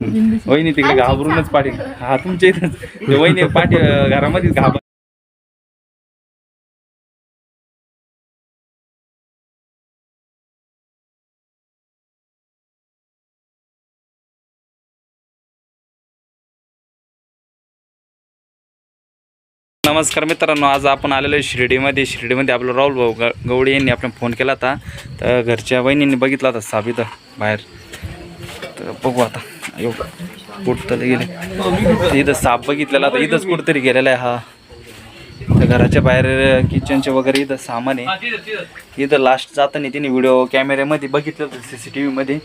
वहिनी तिकडे घाबरूनच पाठी हा तुमच्या इथं वहिनी पाठी घरामध्येच घाबर नमस्कार मित्रांनो आज आपण आलेलो आहे शिर्डीमध्ये. शिर्डीमध्ये आपलं राहुल भाऊ गवडी यांनी आपला फोन केला होता. तर घरच्या वहिनींनी बघितला होता इथं बाहेर. बघू आता. येऊ कुठं गेले. तर इथं साप बघितलेला आता इथंच कुठंतरी गेलेला आहे हा. तर घराच्या बाहेर किचनचे वगैरे इथं सामान आहे. इथं लास्ट जाताना तिने व्हिडिओ कॅमेऱ्यामध्ये बघितलं होतं सी सी टी व्हीमध्ये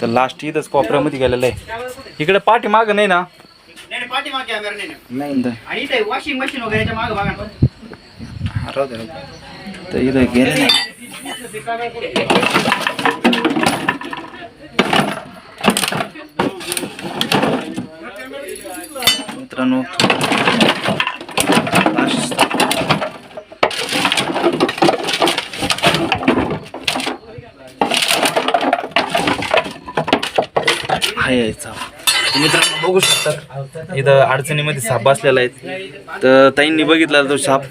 तर लास्ट इथंच कोपऱ्यामध्ये गेलेलं आहे. इकडे पाठी मागं नाही ना? नाही पाठीमाग कॅमेरा नाही ना. नाही ना. आणि इथे वॉशिंग मशीन वगैरेच्या मागे बघा ना. हा, राहू दे, राहू दे. तर इथं गेलेलं आहे मित्रांनो हाय आहे साप. तर मित्रांनो बघू शकता. इथं अडचणीमध्ये साप बसलेला आहे. तर ताईंनी बघितला तो साप.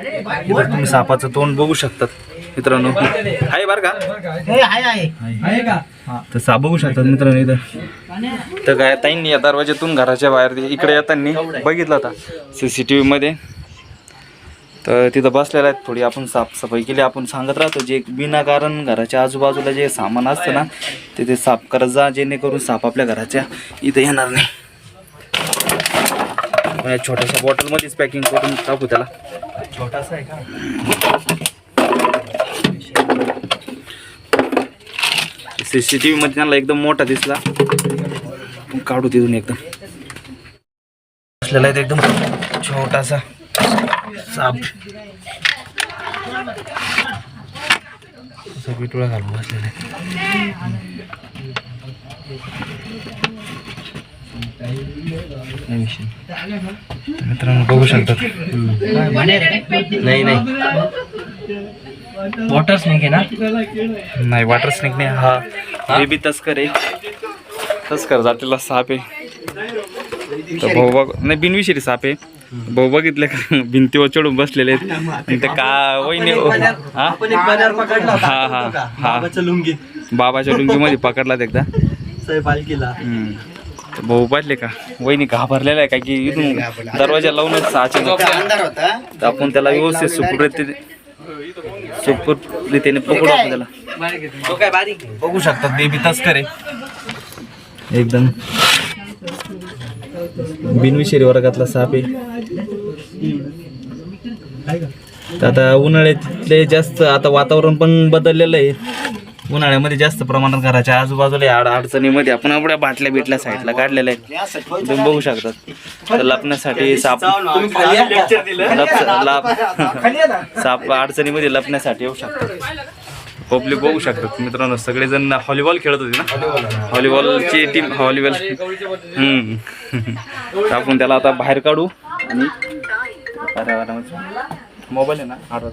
इथं तुम्ही सापाचं तोंड बघू शकतात. मित्रांनो. आहे बरं का? आहे आहे. तर साप बघू शकतात मित्रांनो इथं. तर काय ताईंनी या दरवाज्यातून घराच्या बाहेर इकडे येताना बघितलं होता सी सी टी व्हीमध्ये तर तिथं बसलेलं आहेत थोडी आपण साफसफाई केली. आपण सांगत राहतो जे विनाकारण घराच्या आजूबाजूला जे सामान असतं ना ते ते साफ करत जा जेणेकरून साप आपल्या घराच्या इथं येणार नाही. छोट्याशा बॉटलमध्येच पॅकिंग करून टाकू त्याला. छोटासा आहे का? सी सी टी व्हीमध्ये त्यांना एकदम मोठा दिसला. काढू तिथून एकदम. असलेला आहे एकदम छोटासा साप. पिटोळा घालून बसलेला आहे. मित्रांनो बघू शकतात. नाही नाही. वॉटर स्नेक आहे ना? नाही वॉटर स्नेक नाही. हा. बेबी तस्कर आहे. तस्कर जातीला साप आहे. तर भाऊ बघ नाही बिनविषयी साप आहे. भाऊ बघितले का? भिंतीवर चढून बसलेले आहेत. ते का वहिनी हा. हा, हा? हा. बाबाच्या लुंगी. बाबाच्या लुंगीमध्ये पकडलात एकदा. पालखीला. भाऊ पाहिले का? वहिनी घाबरलेला आहे का की इथून दरवाजा लावूनच तर आपण त्याला व्यवस्थित सुखरूप सुखरूप रीतीने पकडू आपण त्याला. तो काय बारीक आहे. बघू शकतात बेबी तस्कर आहे. एकदम. बिनविषारी वर्गातला साप आहे. तर आता उन्हाळ्यातले जास्त आता वातावरण पण बदललेलं आहे. उन्हाळ्यामध्ये जास्त प्रमाणात घराच्या आजूबाजूला आड अडचणीमध्ये आपण आपल्या बाटल्या बिटल्या साईडला काढलेल्या आहेत. तुम्ही बघू शकतात तर लपण्यासाठी साप तुम्ही लप साप अडचणीमध्ये लपण्यासाठी येऊ शकतात. पब्लिक बघू शकतात. मित्रांनो सगळेजण व्हॉलीबॉल खेळत होते ना? व्हॉलीबॉलची टीम व्हॉलीबॉल हम्म. आपण त्याला आता बाहेर काढू आणि मोबाईल आहे ना? आठवत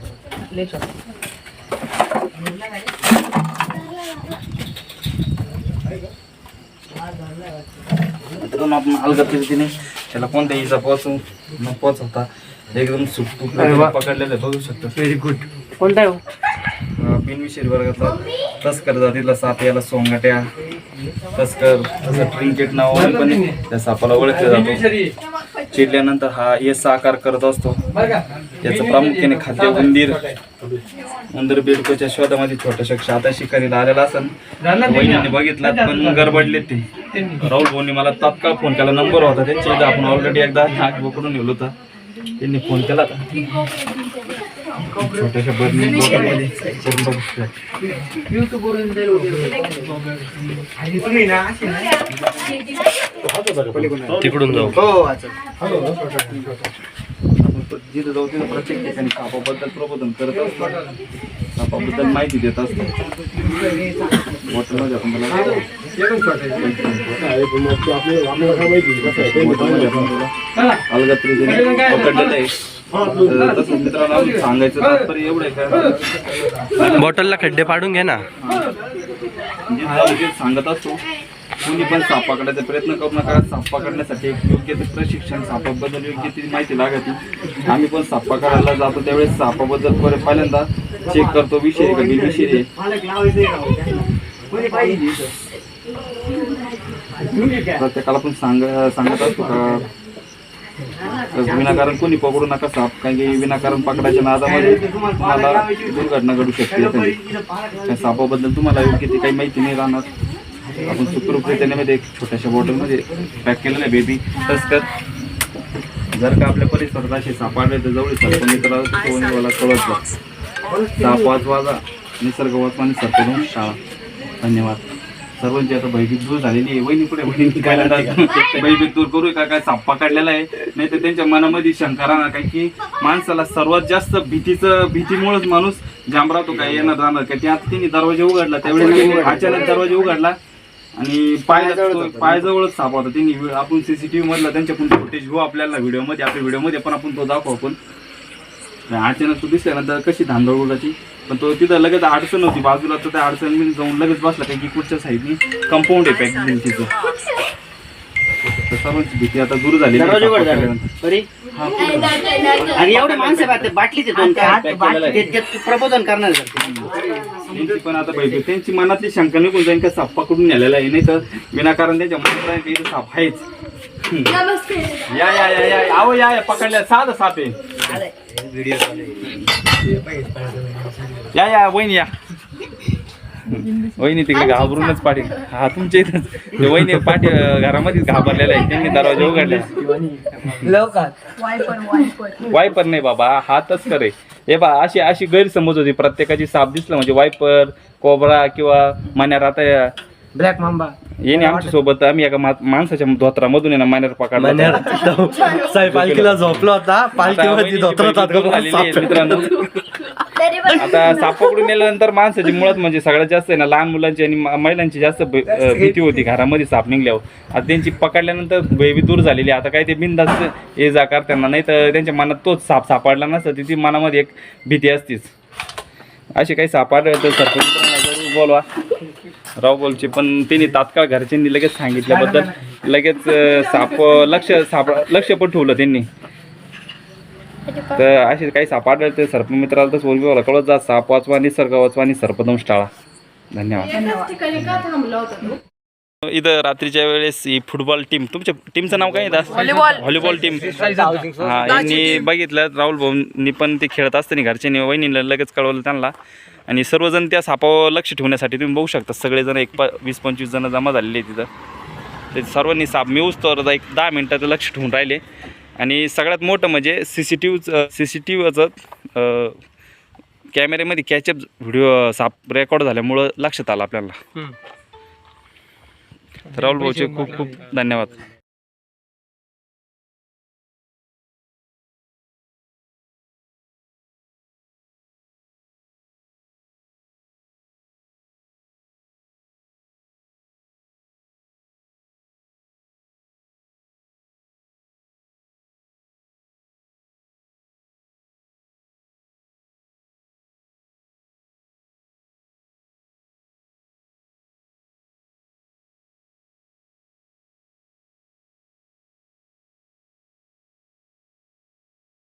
आपण अलगद पद्धतीने त्याला कोणत्या इजा पोहोचू न पोहोचवता एकदम सुटतूक पकडलेलं बघू शकतो. व्हेरी गुड कोणता आहे वर्गाचा तस्कर जातीला साप याला सोंगाट्या तस्कर तसं ट्रिंकेट नावाने पण त्या सापाला ओळखले जातो. चिडल्यानंतर हा यस आकार करत असतो. याचं प्रामुख्याने खाद्य उंदीर. उंदीर बिडकोच्या शोधामध्ये छोट्याशा शाता शिकारीला आलेला असन. वहिनीने बघितला पण गडबडले ते. राहुल भाऊनी मला तात्काळ फोन केला. नंबर होता त्यांच्या आपण ऑलरेडी एकदा नाक पकडून नेलो होता. त्यांनी फोन केला होता. छोट्याशा बर्नी बॉटलमध्ये करून बघू शकता. तिकडून जाऊ. हो जिथं जाऊ तिथं प्रत्येक ठिकाणी सापाबद्दल प्रबोधन करत असतो. सापाबद्दल माहिती देत असतो. बॉटलमध्ये आपण अलगद रीतीने पकडलेलं आहे. तर तसंच मित्रांनो आम्ही सांगायचं तात्पर्य एवढं आहे का? बॉटलला खड्डे पाडून घे ना. जे जाऊ ते सांगत असतो. कोणी पण साप पकडायचा प्रयत्न करू नका. साप पकडण्यासाठी एक योग्य ते प्रशिक्षण सापाबद्दल योग्य ती माहिती लागते आम्ही पण साप पकडायला जातो. त्यावेळेस सापाबद्दल परत पहिल्यांदा चेक करतो. विषय का? बेविषय आहे. प्रत्येकाला पण सांग सांगत असतो का? विनाकारण कोणी पकडू नका साप. कारण की विनाकारण पकडायच्या नादामध्ये तुम्हाला दुर्घटना घडू शकते त्या सापाबद्दल तुम्हाला योग्य ती काही माहिती नाही राहणार. आपण सुखरूपरित्याने मध्ये एक छोट्याशा बॉटलमध्ये पॅक केलेलं आहे बेबी तस्कर जर का आपल्या परिसरात असे साप आले तर जवळ सरपण मित्राला फोनवाला कळत साप वाचवाजा निसर्ग वाचवा आणि सरपण शाळा. धन्यवाद. सर्वांची आता भयभीत दूर झालेली आहे वहिनी पुढे वहिनी काय भयभीत दूर करू का? काय साप पकडलेला आहे? नाही तर त्यांच्या मनामध्ये शंका राहणार कारण की माणसाला सर्वात जास्त भीतीचं भीतीमुळेच माणूस जाम राहतो काय येणार राहणार काय ते आता त्यांनी दरवाजा उघडला त्यावेळेस अचानक दरवाजा उघडला आणि पायाजवळ पायाजवळच साप होता. त्यांनी आपण सीसीटीव्ही मधला त्यांच्याकडून फुटेज घेऊ आपल्याला. व्हिडिओमध्ये आपल्या व्हिडिओमध्ये पण आपण तो दाखवू आपण. अचानक तो दिसल्यानंतर कशी धांदळ उडाची पण तो तिथं लगेच अडचण होती बाजूला तर त्या अडचण जाऊन लगेच बसला कारण की पुढच्या साईडनी कंपाऊंड आहे पॅक भिंतीचं तर सर्वांची भीती आता दूर झाली. दरवाजा उघड झाला. बरी आणि एवढे माणसं बाटलीचे दोन काय ते- ते प्रबोधन करणार त्यांची पण आता पाहिजे त्यांची मनातली शंका निघून जाईल का साप पकडून नेलेला आहे? नाही तर विनाकारण त्यांच्या मनात राहील की इथं साप आहेच. या या या या. आहो या या. पकडल्या. साधं साप आहे. या या वहिनी या. वहिनी तिकडे घाबरूनच पाठी हा तुमच्या इथंच ते वहिनी पाठी घरामध्येच घाबरलेला आहे त्यांनी दरवाजा उघडला. वायपर नाही बाबा हा तस्कर आहे हे बा अशी अशी गैरसमज होती. प्रत्येकाची साप दिसलं म्हणजे वायपर कोबरा किंवा मान्यार. आता ब्लॅक मांबा येणे आमच्यासोबत. आम्ही एका मा- माणसाच्या धोत्रामधून आहे ना मान्यार पकडला होता. साहेब पालखीला झोपला होता आता हात आहे, साप मित्रांनो आता साप पकडून नेल्यानंतर माणसाची मुळात म्हणजे सगळ्यात जास्त आहे ना लहान मुलांची आणि म- महिलांची जास्त भ- अं, भीती होती घरामध्ये साप निघल्यावर. आता त्यांची पकडल्यानंतर भयभी दूर झालेली आहे. आता काय ते बिंदास्त ये जा करताना नाही तर त्यांच्या मनात तोच साप सापडला नसता. तिची मनामध्ये एक भीती असतीच. असे काही साप आढळले तर सरपंचांना बोलवा. राव बोलचे पण त्यांनी तात्काळ घरच्यांनी लगेच सांगितल्याबद्दल लगेच साप लक्ष साप लक्ष पण ठेवलं त्यांनी. तर असे काही साप आढळते सर्प मित्राला तर बोलवी बोला कळत जा साप वाचवा निसर्ग वाचवा आणि सर्पदंश टाळा. धन्यवाद. इथं रात्रीच्या वेळेस ही फुटबॉल टीम तुमच्या टीमचं नाव काय व्हॉलीबॉल. टीम हा यांनी बघितलं राहुल भाऊंनी पण ते खेळत असताना घरच्यांनी वहिनीला लगेच कळवलं त्यांना. आणि सर्वजण त्या सापावर लक्ष ठेवण्यासाठी तुम्ही बघू शकता सगळेजण एक प वीस पंचवीस जण जमा झालेले तिथं. ते सर्वांनी साप मिळूस तर एक दहा मिनटाचं लक्ष ठेवून राहिले. आणि सगळ्यात मोठं म्हणजे सी सी टी व्हीचं सी सी टी व्हीचं कॅमेऱ्यामध्ये कॅचअप व्हिडिओ साप रेकॉर्ड झाल्यामुळं लक्षात आलं आपल्याला. तर राहुल भाऊचे खूप खूप धन्यवाद.